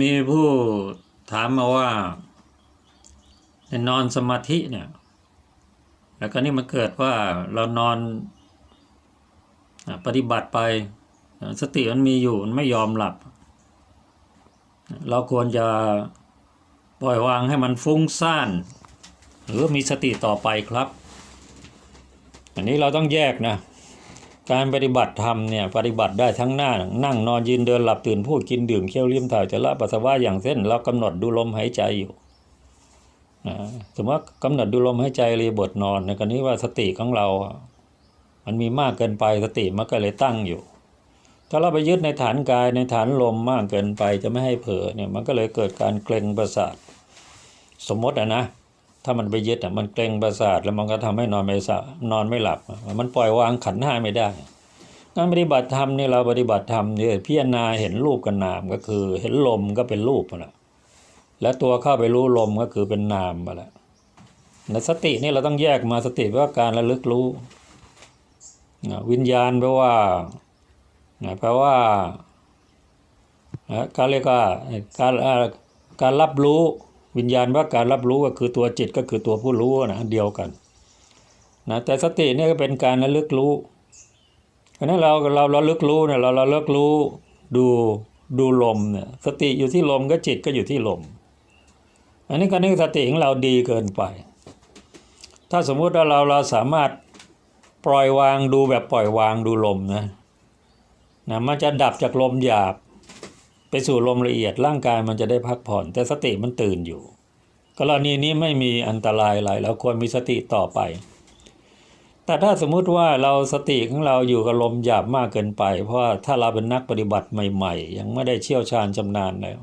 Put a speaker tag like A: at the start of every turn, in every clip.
A: มีผู้ถามมาว่าในนอนสมาธิเนี่ย แล้วก็นี่มันเกิดว่าเรานอนปฏิบัติไป สติมันมีอยู่มันไม่ยอมหลับ เราควรจะปล่อยวางให้มันฟุ้งซ่าน หรือมีสติต่อไปครับ อันนี้เราต้องแยกนะ การปฏิบัติธรรมเนี่ยปฏิบัติได้ทั้งหน้า นั่งนอนยืนเดินหลับตื่นพูดกินดื่มเคี้ยวเลิ้ยมถ่ายจะละปัสสาวะอย่างเส้น เรากำหนดดูลมหายใจอยู่อ่าสมมติว่ากำหนดดูลมหายใจเรียบทนอนในกรณีว่าสติของเรา มันมีมากเกินไปสติมันก็เลยตั้งอยู่ ถ้าเราไปยึดในฐานกายในฐานลมมากเกินไปจะไม่ให้เผลอเนี่ยมันก็เลยเกิดการเกร็งประสาท สมมติอะนะ ถ้ามันไปยึดอะมันเกรงประสาทแล้วมันก็ทำให้นอนไม่สะนอนไม่หลับ มันปล่อยวางขันห้าไม่ได้การปฏิบัติธรรมนี่เราปฏิบัติธรรมเนี่ยพิจารณาเห็นรูปกับนามก็คือ เห็นลมก็เป็นรูปนั่นแหละและตัวเข้าไปรู้ลมก็คือเป็นนามไปแล้วในสตินี่เราต้องแยกมาสติแปลว่าการระลึกรู้นะวิญญาณแปลว่านะแปลว่านะการเรียกว่าการการรับรู้ วิญญาณว่าการรับรู้ก็คือตัวจิตก็คือตัวผู้รู้นะเดียวกันนะแต่สติเนี่ยก็เป็นการระลึกรู้เพราะนั้นเราเราเราระลึกรู้เนี่ยเราเราระลึกรู้ดูดูลมเนี่ยสติอยู่ที่ลมก็จิตก็อยู่ที่ลม อันนี้การนึกสติของเราดีเกินไป ถ้าสมมุติว่าเราเราสามารถปล่อยวางดูแบบปล่อยวางดูลมนะนะมันจะดับจากลมหยาบ ไปสู่ลมละเอียดร่างกายมันจะได้พักผ่อน แต่สติมันตื่นอยู่ กรณีนี้ไม่มีอันตรายอะไรเราควรมีสติต่อไป แต่ถ้าสมมุติว่าเราสติของเราอยู่กับลมหยาบมากเกินไป เพราะว่าถ้าเราเป็นนักปฏิบัติใหม่ ๆ ยังไม่ได้เชี่ยวชาญชำนาญแล้ว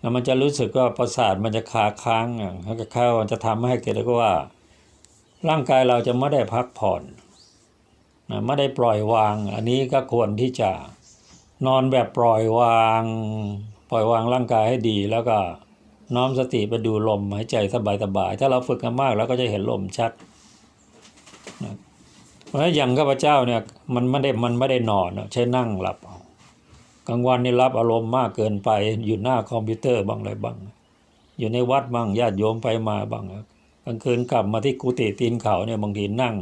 A: แล้วมันจะรู้สึกว่าประสาทมันจะคาค้างอะแล้วก็เข้ามันจะทำให้เกิดว่า ร่างกายเราจะไม่ได้พักผ่อนไม่ได้ปล่อยวาง อันนี้ก็ควรที่จะ นอนแบบปล่อยวาง ปล่อยวางร่างกายให้ดีแล้วก็น้อมสติไปดูลมหายใจสบายๆถ้าเราฝึกกันมากเราก็จะเห็นลมชัดนะเพราะฉะนั้นอย่างข้าพเจ้าเนี่ยมันไม่ได้มันไม่ได้นอนใช้นั่งหลับเอากลางวันนี่รับอารมณ์มากเกินไปอยู่หน้าคอมพิวเตอร์บ้างอะไรบ้าง อยู่ในวัดบ้างญาติโยมไปมาบ้างกลางคืนกลับมาที่กุฏิตีนเขาเนี่ยบางทีนั่ง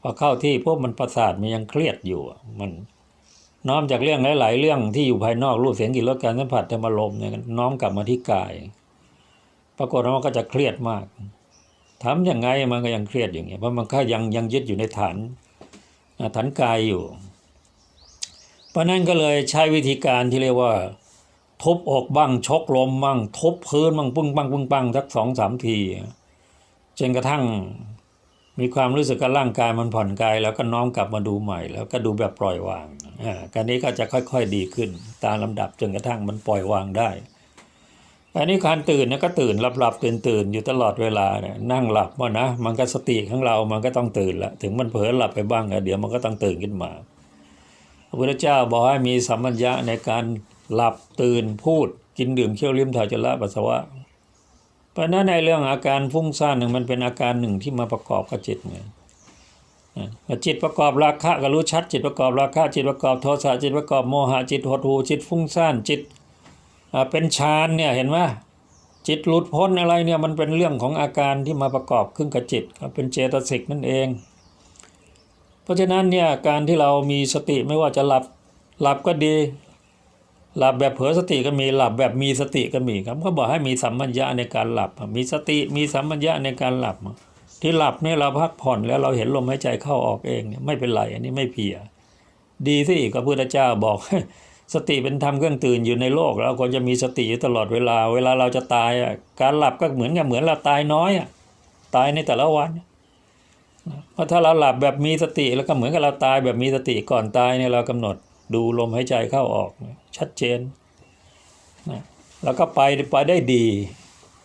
A: พอเข้าที่พวกมันประสาทมันยังเครียดอยู่มัน น้อมจากเรื่องหลาย ๆ เรื่องที่อยู่ภายนอกรูปเสียงกลิ่นรสการสัมผัสธรรมารมเนี่ยน้อมกลับมาที่กาย ปรากฏว่ามันก็จะเครียดมากทำยังไงมันก็ยังเครียดอย่างเงี้ยเพราะมันก็ยังยังยึดอยู่ในฐานฐานกายอยู่ เพราะนั้นก็เลยใช้วิธีการที่เรียกว่า ทุบอกบ้างชกลมบ้างทุบพื้นบ้างปึ้งปังปึ้งปังสักสองสามทีจนกระทั่ง มีความรู้สึกกับร่างกายมันผ่อนคลายแล้วก็น้อมกลับมาดูใหม่ แล้วก็ดูแบบปล่อยวางอ่าการนี้ก็จะค่อยๆดีขึ้น ตามลำดับจนกระทั่งมันปล่อยวางได้อันนี้การตื่นนี่ยก็ตื่นหลับหลับตื่นตื่นอยู่ตลอดเวลาเนี่ยนั่งหลับว่านะมันก็สติของเรามันก็ต้องตื่นละถึงมันเผลอหลับไปบ้างอะเดี๋ยวมันก็ต้องตื่นขึ้นมาพระพุทธเจ้าบอกให้มีสัมมัญญะในการหลับตื่นพูดกินดื่มเคี้ยวลิ้มถ่ายจุลปัสสาวะ เพราะนั้นในเรื่องอาการฟุ้งซ่านหนึ่งมันเป็นอาการหนึ่งที่มาประกอบกับจิตไงอะจิตประกอบราคะก็รู้ชัด จิตประกอบราคะจิตประกอบโทสะจิตประกอบโมหะจิตหดหูจิตฟุ้งซ่านจิตเป็นฌานเนี่ยเห็นไหมจิตหลุดพ้นอะไรเนี่ยมันเป็นเรื่องของอาการที่มาประกอบขึ้นกับจิตเป็นเจตสิกนั่นเอง เพราะฉะนั้นเนี่ยการที่เรามีสติไม่ว่าจะหลับหลับก็ดี หลับแบบเผลอสติก็มีหลับแบบมีสติก็มีครับเขาบอกให้มีสัมมัญญะในการหลับ มีสติมีสัมมัญญะในการหลับ ที่หลับเนี่ยเราพักผ่อนแล้วเราเห็นลมหายใจเข้าออกเองเนี่ยไม่เป็นไรอันนี้ไม่เพีย ดีสิอีกพระพุทธเจ้าบอก สติเป็นธรรมเครื่องตื่นอยู่ในโลกเราควรจะมีสติอยู่ตลอดเวลา เวลาเราจะตายอะการหลับก็เหมือนกับเหมือนเราตายน้อยอะตายในแต่ละวันเพราะถ้าเราหลับแบบมีสติแล้วก็เหมือนกับเราตายแบบมีสติก่อนตายเนี่ยเรากำหนด ดูลมหายใจเข้าออก ชัดเจนนะแล้วก็ไปไปได้ดี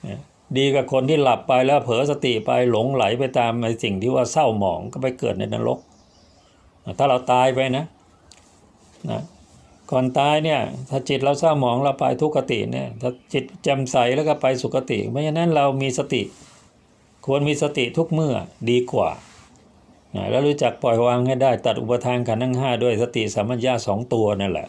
A: นะดีกับคนที่หลับไปแล้วเผลอสติไปหลงไหลไปตามในสิ่งที่ว่าเศร้าหมองก็ไปเกิดในนรกนะถ้าเราตายไปนะนะก่อนตายเนี่ยถ้าจิตเราเศร้าหมองเราไปทุกขติเนี่ยถ้าจิตแจ่มใสแล้วก็ไปสุคติ เพราะฉะนั้นเรามีสติ ควรมีสติทุกเมื่อดีกว่า แล้วรู้จักปล่อยวางให้ได้ ตัดอุปทานขันธ์ทั้งห้าด้วยสติสัมมัญญาสองตัวนั่นแหละ